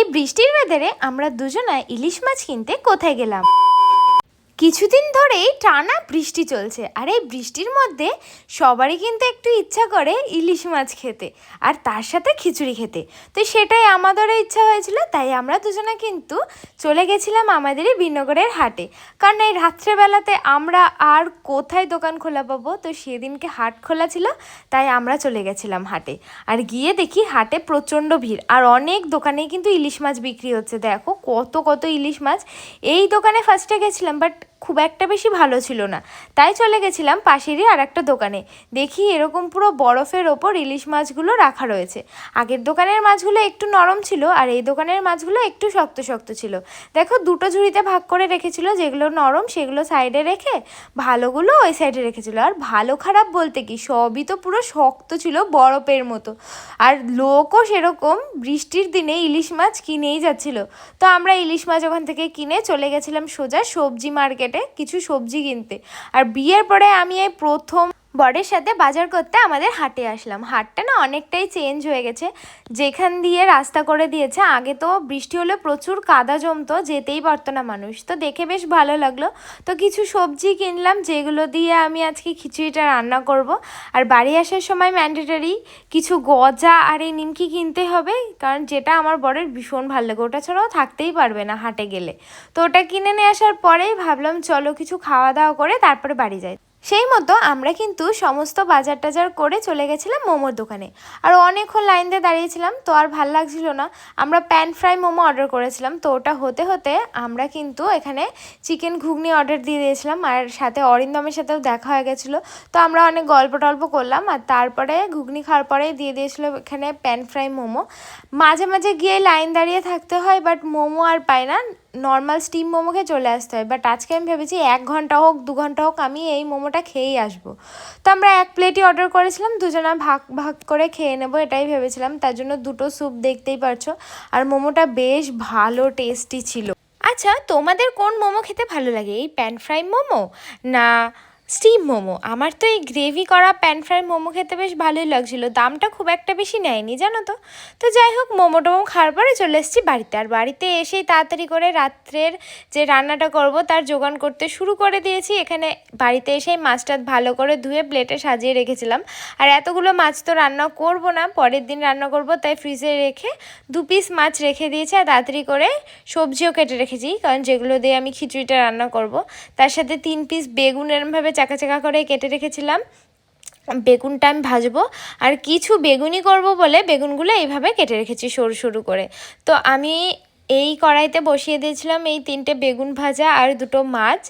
এই বৃষ্টির ওয়েদারে আমরা দুজনায় ইলিশ মাছ কিনতে কোথায় গেলাম? কিছুদিন ধরেই টানা বৃষ্টি চলছে। আর এই বৃষ্টির মধ্যে সবারই কিন্তু একটু ইচ্ছা করে ইলিশ মাছ খেতে, আর তার সাথে খিচুড়ি খেতে। তো সেটাই আমাদেরও ইচ্ছা হয়েছিল, তাই আমরা দুজনে কিন্তু চলে গেছিলাম আমাদেরই বিনগরের হাটে। কারণ এই রাত্রেবেলাতে আমরা আর কোথায় দোকান খোলা পাবো? তো সেদিনকে হাট খোলা ছিল, তাই আমরা চলে গেছিলাম হাটে। আর গিয়ে দেখি হাটে প্রচণ্ড ভিড়, আর অনেক দোকানেই কিন্তু ইলিশ মাছ বিক্রি হচ্ছে। দেখো কত কত ইলিশ মাছ। এই দোকানে ফার্স্টে গেছিলাম বাট খুব একটা বেশি ভালো ছিল না। তাই চলে গেছিলাম পাশেরই আর একটা দোকানে। দেখি এরকম পুরো বরফের ওপর ইলিশ মাছগুলো রাখা রয়েছে। আগের দোকানের মাছগুলো একটু নরম ছিল আর এই দোকানের মাছগুলো একটু শক্ত শক্ত ছিল। দেখো দুটো ঝুড়িতে ভাগ করে রেখেছিল, যেগুলো নরম সেগুলো সাইডে রেখে ভালোগুলো ওই সাইডে রেখেছিল। আর ভালো খারাপ বলতে কি, সবই তো পুরো শক্ত ছিল বরফের মতো। আর লোকও সেরকম বৃষ্টির দিনে ইলিশ মাছ কিনেই যাচ্ছিল। তো আমরা ইলিশ মাছ ওখান থেকে কিনে চলে গেছিলাম সোজা সবজি মার্কেটে। কিছু সবজি কিনতে। আর বিয়ের পরে আমি এই প্রথম বরের সাথে বাজার করতে আমাদের হাটে আসলাম। হাটটা না অনেকটাই চেঞ্জ হয়ে গেছে। যেখান দিয়ে রাস্তা করে দিয়েছে, আগে তো বৃষ্টি হলে প্রচুর কাদা জমতো, যেতেই পারতো না মানুষ। তো দেখে বেশ ভালো লাগল। তো কিছু সবজি কিনলাম, যেগুলো দিয়ে আমি আজকে খিচুড়িটা রান্না করব। আর বাড়ি আসার সময় ম্যান্ডেটারি কিছু গজা আর এই নিমকি কিনতে হবে, কারণ যেটা আমার বরের ভীষণ ভালো লাগে। ওটা ছাড়াও থাকতেই পারবে না হাটে গেলে। তো ওটা কিনে নিয়ে আসার পরেই ভাবলাম, চলো কিছু খাওয়া দাওয়া করে তারপরে বাড়ি যাই। সেই মতো আমরা কিন্তু সমস্ত বাজার টাজার করে চলে গেছিলাম মোমোর দোকানে। আর অনেকক্ষণ লাইন দিয়ে দাঁড়িয়েছিলাম, তো আর ভালো লাগছিল না। আমরা প্যান ফ্রাই মোমো অর্ডার করেছিলাম, তো ওটা হতে হতে আমরা কিন্তু এখানে চিকেন ঘুগনি অর্ডার দিয়ে দিয়েছিলাম, আর সাথে অরিন্দমের সাথেও দেখা হয়ে গেছিল। তো আমরা অনেক গল্প টল্প করলাম, আর তারপরে ঘুগনি খাওয়ার পরে দিয়ে দিয়েছিলো এখানে প্যান ফ্রাই মোমো। মাঝে মাঝে গিয়ে লাইন দাঁড়িয়ে থাকতে হয়, বাট মোমো আর পাই না। নর্মাল স্টিম মোমো খেয়ে চলে আসতে হয় বাট আজকে আমি ভেবেছি এক ঘণ্টা হোক, দু ঘণ্টা হোক, আমি এই মোমোটা খেয়েই আসব। তো আমরা এক প্লেটই অর্ডার করেছিলাম, দুজনা ভাগ ভাগ করে খেয়ে নেব, এটাই ভেবেছিলাম। তার জন্য দুটো স্যুপ দেখতেই পারছ, আর মোমোটা বেশ ভালো টেস্টি ছিল। আচ্ছা তোমাদের কোন মোমো খেতে ভালো লাগে? এই প্যান ফ্রাই মোমো? না স্টিম মোমো। আমার তো এই গ্রেভি করা প্যান ফ্রাই মোমো খেতে বেশ ভালোই লাগছিল। দামটা খুব একটা বেশি নেয়নি, জানো তো? তো যাই হোক, মোমো টোমো খাওয়ার পরে চলে এসেছি বাড়িতে। আর বাড়িতে এসেই তাড়াতাড়ি করে রাত্রের যে রান্নাটা করব, তার জোগান করতে শুরু করে দিয়েছি। এখানে বাড়িতে এসেই মাছটা ভালো করে ধুয়ে প্লেটে সাজিয়ে রেখেছিলাম। আর এতগুলো মাছ তো রান্না করব না, পরের দিন রান্না করব, তাই ফ্রিজে রেখে দু পিস মাছ রেখে দিয়েছি। আর তাড়াতাড়ি করে সবজিও কেটে রেখেছি, কারণ যেগুলো দিয়ে আমি খিচুড়িটা রান্না করব, তার সাথে তিন পিস বেগুন এরমভাবে চাকা চাকা করে কেটে রেখেছিলাম। বেগুনটা আমি ভাজবো। আর কিছু বেগুনি করব বলে বেগুনগুলো এইভাবে কেটে রেখেছি সরু সরু করে। তো আমি এই কড়াইতে বসিয়ে দিয়েছিলাম এই তিনটে বেগুন ভাজা আর দুটো মাছ।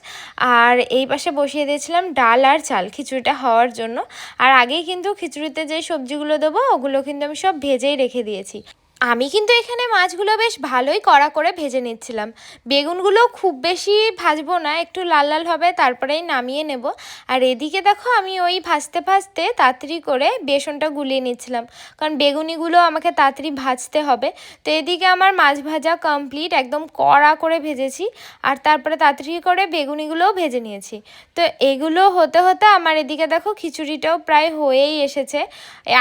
আর এই পাশে বসিয়ে দিয়েছিলাম ডাল আর চাল খিচুড়িটা হওয়ার জন্য। আর আগেই কিন্তু খিচুড়িতে যে সবজিগুলো দেবো, ওগুলো কিন্তু আমি সব ভেজেই রেখে দিয়েছি। আমি কিন্তু এখানে মাছগুলো বেশ ভালোই কড়া করে ভেজে নিচ্ছিলাম। বেগুনগুলো খুব বেশি ভাজবো না, একটু লাল লাল হবে, তারপরেই নামিয়ে নেব। আর এদিকে দেখো আমি ওই ভাজতে ভাজতে তাড়াতাড়ি করে বেসনটা গুলিয়ে নিচ্ছিলাম, কারণ বেগুনিগুলো আমাকে তাড়াতাড়ি ভাজতে হবে। তো এদিকে আমার মাছ ভাজা কমপ্লিট একদম কড়া করে ভেজেছি, আর তারপরে তাড়াতাড়ি করে বেগুনিগুলোও ভেজে নিয়েছি। তো এগুলো হতে হতে আমার এদিকে দেখো খিচুড়িটাও প্রায় হয়েই এসেছে।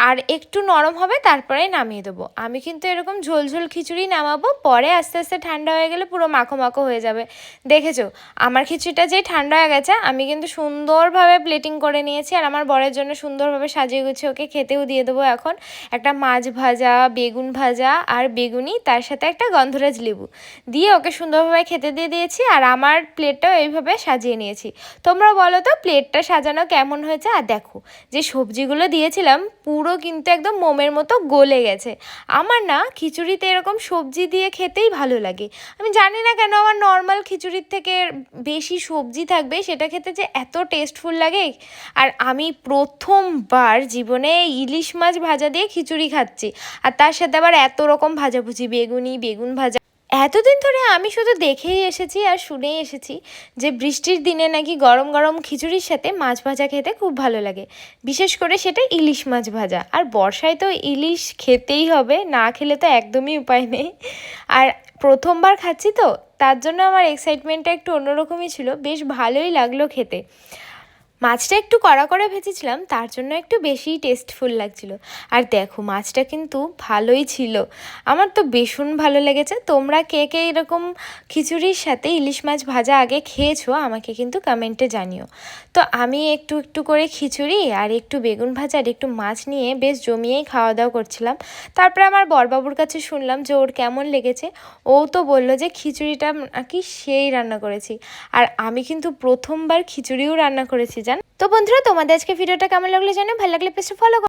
আর একটু নরম হবে তারপরে নামিয়ে দেবো। আমি কিন্তু এরকম ঝোলঝোল খিচুড়ি নামাবো, পরে আস্তে আস্তে ঠান্ডা হয়ে গেলে পুরো মাখো মাখো হয়ে যাবে। দেখেছ? আমার খিচুড়িটা যেই ঠান্ডা হয়ে গেছে, আমি কিন্তু সুন্দরভাবে প্লেটিং করে নিয়েছি আর আমার বরের জন্য সুন্দরভাবে সাজিয়ে গুছিয়ে ওকে খেতেও দিয়ে দেবো এখন। একটা মাছ ভাজা, বেগুন ভাজা আর বেগুনি, তার সাথে একটা গন্ধরাজ লেবু। দিয়ে ওকে সুন্দরভাবে খেতে দিয়ে দিয়েছি আর আমার প্লেটটাও এইভাবে সাজিয়ে নিয়েছি। তোমরা বলো তো, প্লেটটা সাজানো কেমন হয়েছে? আর দেখো, যে সবজিগুলো দিয়েছিলাম, পুরো কিন্তু একদম মোমের মতো গলে গেছে। আমার না খিচুড়িতে এরকম সবজি দিয়ে খেতেই ভালো লাগে। আমি জানি না কেন আমার নর্মাল খিচুড়ির থেকে বেশি সবজি থাকবে, সেটা খেতে যে এত টেস্টফুল লাগে। আর আমি প্রথমবার জীবনে ইলিশ মাছ ভাজা দিয়ে খিচুড়ি খাচ্ছি। আর তার সাথে আবার এত রকম ভাজাভুজি, বেগুনি, বেগুন ভাজা এতদিন ধরে আমি শুধু দেখেই এসেছি আর শুনেই এসেছি যে বৃষ্টির দিনে নাকি গরম গরম খিচুড়ির সাথে মাছ ভাজা খেতে খুব ভালো লাগে। বিশেষ করে সেটা ইলিশ মাছ ভাজা। আর বর্ষায় তো ইলিশ খেতেই হবে, না খেলে তো একদমই উপায় নেই। আর প্রথমবার খাচ্ছি তো, তার জন্য আমার এক্সাইটমেন্টটা একটু অন্যরকমই ছিল। বেশ ভালোই লাগল খেতে। মাছটা একটু কড়া করে ভেজেছিলাম, তার জন্য একটু বেশিই টেস্টফুল লাগছিল। আর দেখো, মাছটা কিন্তু ভালোই ছিল। আমার তো ভীষণ ভালো লেগেছে। তোমরা কে কে এরকম খিচুড়ির সাথে ইলিশ মাছ ভাজা আগে খেয়েছো, আমাকে কিন্তু কমেন্টে জানিও। তো আমি একটু একটু করে খিচুড়ি আর একটু বেগুন ভাজা আর একটু মাছ নিয়ে বেশ জমিয়েই খাওয়া দাওয়া করছিলাম। তারপরে আমার বরবাবুর কাছে শুনলাম যে ওর কেমন লেগেছে। ও তো বলল যে খিচুড়িটা নাকি সেই রান্না করেছি। আর আমি কিন্তু প্রথমবার খিচুড়িও রান্না করেছি তো বন্ধুরা তোমাদের আজকে ভিডিওটা কেমন লাগল জানো? ভালো লাগলে প্লিজ ফলো